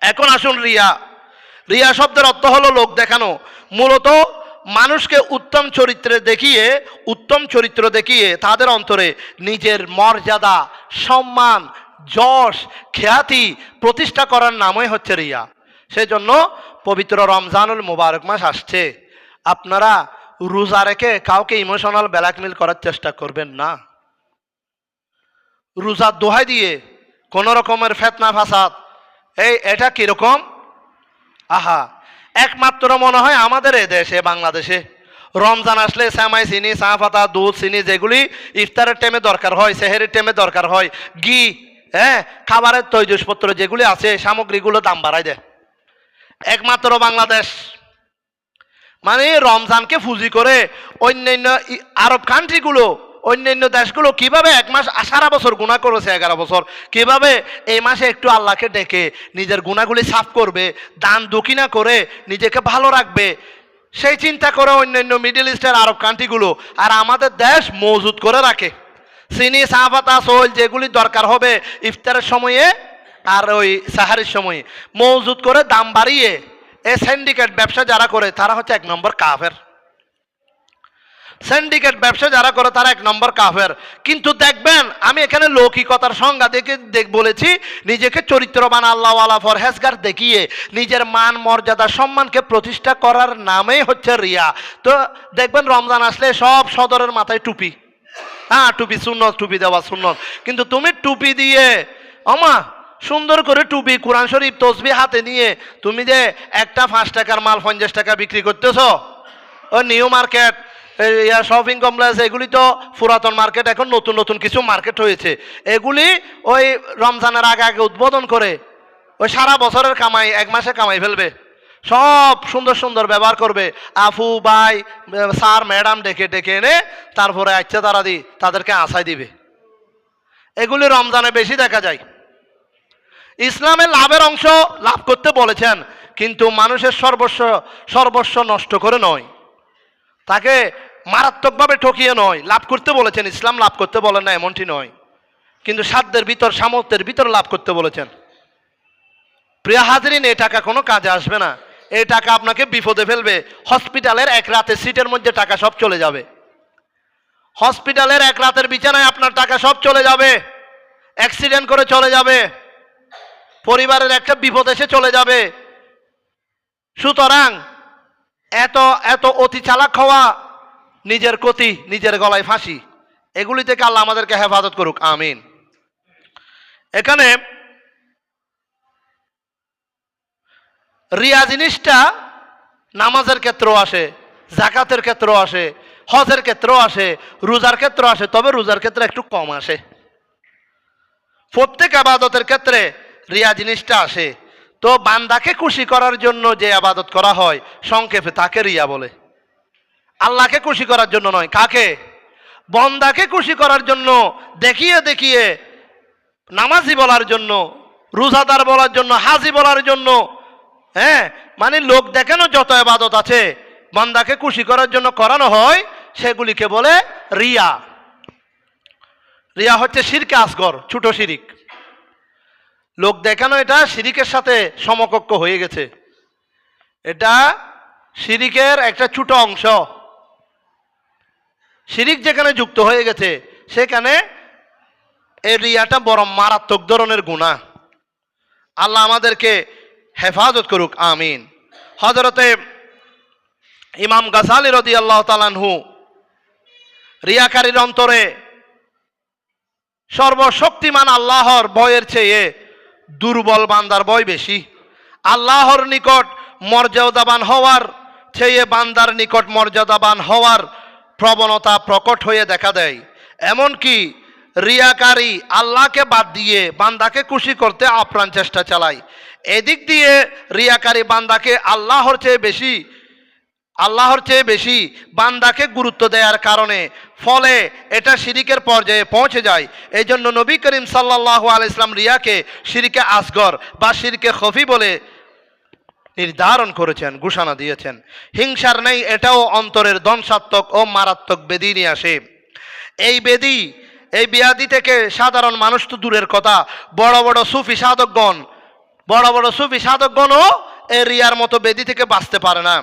এখন আসুন রিয়া। রিয়া শব্দের অর্থ হলো লোক দেখানো। মূলত মানুষকে উত্তম চরিত্রে দেখিয়ে, উত্তম চরিত্র দেখিয়ে তাদের অন্তরে নিজের মর্যাদা, সম্মান, যশ, খ্যাতি প্রতিষ্ঠা করার নামই হচ্ছে রিয়া। সেই জন্য পবিত্র রমজানুল মুবারক মাস আসছে। আপনারা রোজা রেখে কাউকে ইমোশনাল ব্ল্যাকমেল করার চেষ্টা করবেন না। রোজার দোহাই দিয়ে কোন রকমের ফেতনা ফাসাদ এই, এটা কীরকম? আহা, একমাত্র মনে হয় আমাদের এ দেশে, বাংলাদেশে। রমজান আসলে শ্যামাই চিনি, চা পাতা, দুধ, চিনি যেগুলি ইফতারের টাইমে দরকার হয়, সেহেরের টাইমে দরকার হয়। ঘি হ্যাঁ খাবারের তৈজসপত্র যেগুলি আছে, সামগ্রীগুলো দাম বাড়ায় দেয়। একমাত্র বাংলাদেশ। মানে রমজানকে ফুজি করে অন্যান্য আরব কান্ট্রিগুলো অন্যান্য দেশগুলো কীভাবে এক মাস সারা বছর গুণা করেছে এগারো বছর? কীভাবে এই মাসে একটু আল্লাহকে ডেকে নিজের গুণাগুলি সাফ করবে, দান দক্ষিণা করে নিজেকে ভালো রাখবে? সেই চিন্তা করে অন্যান্য মিডল ইস্টের আরব কান্ট্রিগুলো আর আমাদের দেশ মজুদ করে রাখে। চিনি পাতা সোল যেগুলি দরকার হবে ইফতারের সময়ে আর ওই সাহারির সময়ে মজুদ করে দাম বাড়িয়ে এ সিন্ডিকেট ব্যবসা যারা করে তারা হচ্ছে এক নম্বর কাফের। সিন্ডিকেট ব্যবসা যারা করে, তারা এক নম্বর কাফের। কিন্তু দেখবেন, আমি এখানে লৌকিকতার সংজ্ঞা দেখে দেখ, বলেছি, নিজেকে চরিত্রবান আল্লাহওয়ালা ফরহেজগার দেখিয়ে, নিজের মান, মর্যাদা, সম্মানকে প্রতিষ্ঠা করার নামেই হচ্ছে রিয়া। তো দেখবেন, রমজান আসলে সব সদরের মাথায় টুপি। হ্যাঁ টুপি সুন্নত, টুপি দেওয়া সুন্নত। কিন্তু তুমি টুপি দিয়ে অমা সুন্দর করে টুপি, কোরআন শরীফ তসবি হাতে নিয়ে, তুমি যে একটা পাঁচ টাকার মাল পঞ্চাশ টাকা বিক্রি করতেছ, ও নিউ মার্কেট শপিং কমপ্লেক্স, এগুলি তো পুরাতন মার্কেট, এখন নতুন নতুন কিছু মার্কেট হয়েছে। এগুলি ওই রমজানের আগে আগে উদ্বোধন করে, ওই সারা বছরের কামাই, এক মাসে কামাই ফেলবে। সব সুন্দর সুন্দর ব্যবহার করবে। আফু ভাই স্যার, ম্যাডাম ডেকে ডেকে এনে তারপরে আচ্ছা তারা দি, তাদেরকে আশায় দিবে। এগুলি রমজানে বেশি দেখা যায়। ইসলামের লাভের অংশ লাভ করতে বলেছেন, কিন্তু মানুষের সর্বস্ব সর্বস্ব নষ্ট করে নয়। তাকে মারাত্মকভাবে ঠকিয়ে নয়, লাভ করতে বলেছেন, ইসলাম লাভ করতে বলেন না, এমনটি নয়। কিন্তু সাধ্যের ভিতর, সামর্থ্যের ভিতর লাভ করতে বলেছেন। প্রিয় হাজরিন, এই টাকা কোনো কাজে আসবে না। এই টাকা আপনাকে বিপদে ফেলবে। হসপিটালের এক রাতের সিটের মধ্যে টাকা সব চলে যাবে। হসপিটালের এক রাতের বিছানায় আপনার টাকা সব চলে যাবে। অ্যাক্সিডেন্ট করে চলে যাবে। পরিবারের একটা বিপদ এসে চলে যাবে। সুতরাং এত এত অতি চালাক হওয়া নিজের ক্ষতি, নিজের গলায় ফাঁসি, এগুলি থেকে আল্লাহ আমাদেরকে হেফাজত করুক, আমিন। এখানে রিয়া জিনিসটা নামাজের ক্ষেত্রেও আসে জাকাতের ক্ষেত্রেও আসে, হজের ক্ষেত্রেও আসে, রোজার ক্ষেত্রেও আসে, তবে রোজার ক্ষেত্রে একটু কম আসে। প্রত্যেক আবাদতের ক্ষেত্রে রিয়া জিনিসটা আসে। তো বান্দাকে খুশি করার জন্য যে আবাদত করা হয়, সংক্ষেপে তাকে রিয়া বলে। আল্লাহকে খুশি করার জন্য নয়, কাকে? বন্দাকে খুশি করার জন্য, দেখিয়ে দেখিয়ে নামাজি বলার জন্য, রোজাদার বলার জন্য, হাজি বলার জন্য হ্যাঁ? মানে লোক দেখানো যত আবাদত আছে, বন্দাকে খুশি করার জন্য করানো হয়, সেগুলিকে বলে রিয়া। রিয়া হচ্ছে শিরকে আসগর, ছোট শিরিক। লোক দেখানো এটা শিরিকের সাথে সমকক্ষ হয়ে গেছে। এটা শিরিকের একটা ছোট অংশ। শিরিক যেখানে যুক্ত হয়ে গেছে, সেখানে এই রিয়াটা বড় মারাত্মক ধরনের গুণা আল্লাহ আমাদেরকে হেফাজত করুক, আমিন। হজরতে ইমাম গাসালি রদি আল্লাহ তালানহু রিয়াকারীর অন্তরে সর্বশক্তিমান আল্লাহর ভয়ের চেয়ে দুর্বল বান্দার বয় বেশি। আল্লাহর নিকট মর্যাদাবান হওয়ার চেয়ে বান্দার নিকট মর্যাদাবান হওয়ার প্রবণতা প্রকট হয়ে দেখা দেয়। এমনকি রিয়াকারী আল্লাহকে বাদ দিয়ে বান্দাকে খুশি করতে আপ্রাণ চেষ্টা চালায়। এদিক দিয়ে রিয়াকারী বান্দাকে আল্লাহর চেয়ে বেশি আল্লাহর চেয়ে বেশি বান্দাকে গুরুত্ব দেওয়ার কারণে, ফলে এটা শিরিকের পর্যায়ে পৌঁছে যায়। এই জন্য নবী করিম সাল্লাহ আলাইসলাম রিয়াকে শিরিকে আসগর বা শিরকে খফি বলে নির্ধারণ করেছেন, ঘোষণা দিয়েছেন। হিংসার নেই, এটাও অন্তরের ধ্বংসাত্মক ও মারাত্মক বেদি নিয়ে আসে। এই বেদি, এই বিয়াদি থেকে সাধারণ মানুষ তো দূরের কথা। বড় বড় সুফি সাধকগণ, বড় বড় সুফি সাধকগণও এরিয়ার মতো বেদি থেকে বাঁচতে পারে না।